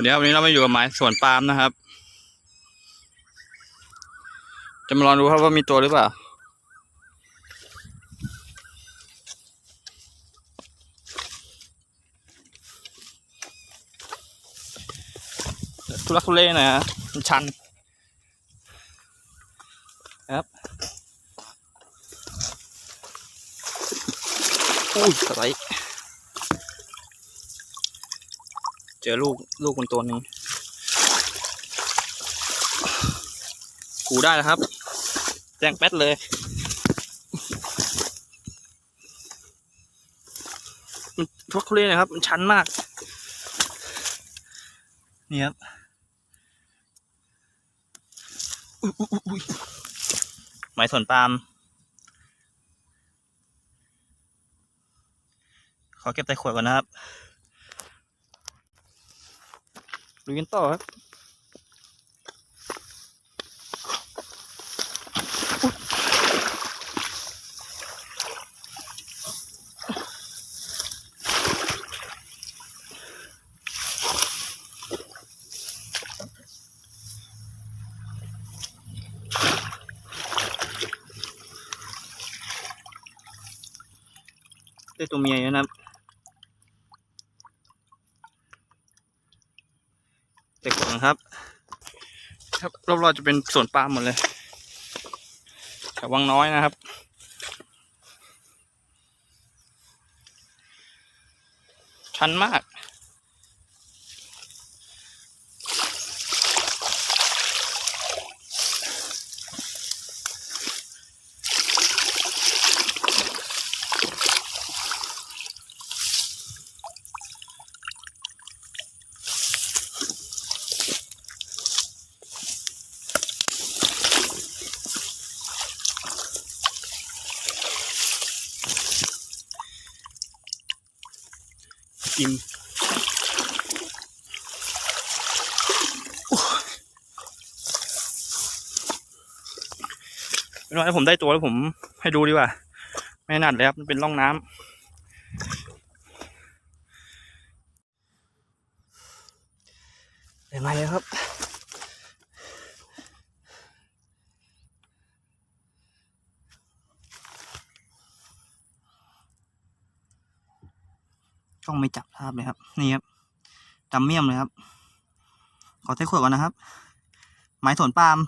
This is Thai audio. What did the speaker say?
วัสดีครับวันนี้เรามาอยู่กับหมายสวนปาล์มนะครับ จะมาลองดูครับว่ามีตัวหรือเปล่า ทุลักทุเลหน่อยฮะมันชันครับอุ้ยอะไร เจอลูกลูกมันตัวหนึ่งกูได้แล้วครับ แจ้งแป๊ดเลย มันทุลักทุเลนะครับ มันชันมาก นี่ครับอุ๊ยอุ๊ยอุ๊ยอุ๊ยหมายสวนปาล์มขอเก็บใส่ขวดก่อนนะครับ ดูกันต่อครับอุ๊ยได้ตัวเมียอยู่นะครับ ใส่ขวดนะครับ ครับรอบๆจะเป็นสวนปาล์มหมดเลยแต่วังน้อยนะครับ ชันมาก กินเป็นว่าผมได้ตัวแล้วผมให้ดูดีกว่า ไม่นัดเลยครับ มันเป็นร่องน้ำเป็นไงเลยครับ ล้องไม่จับภาพเลยครับ นี่ครับดำเมี่ยมเลยครับ ขอเทขวดก่อนนะครับ ไม้สวนปาล์ม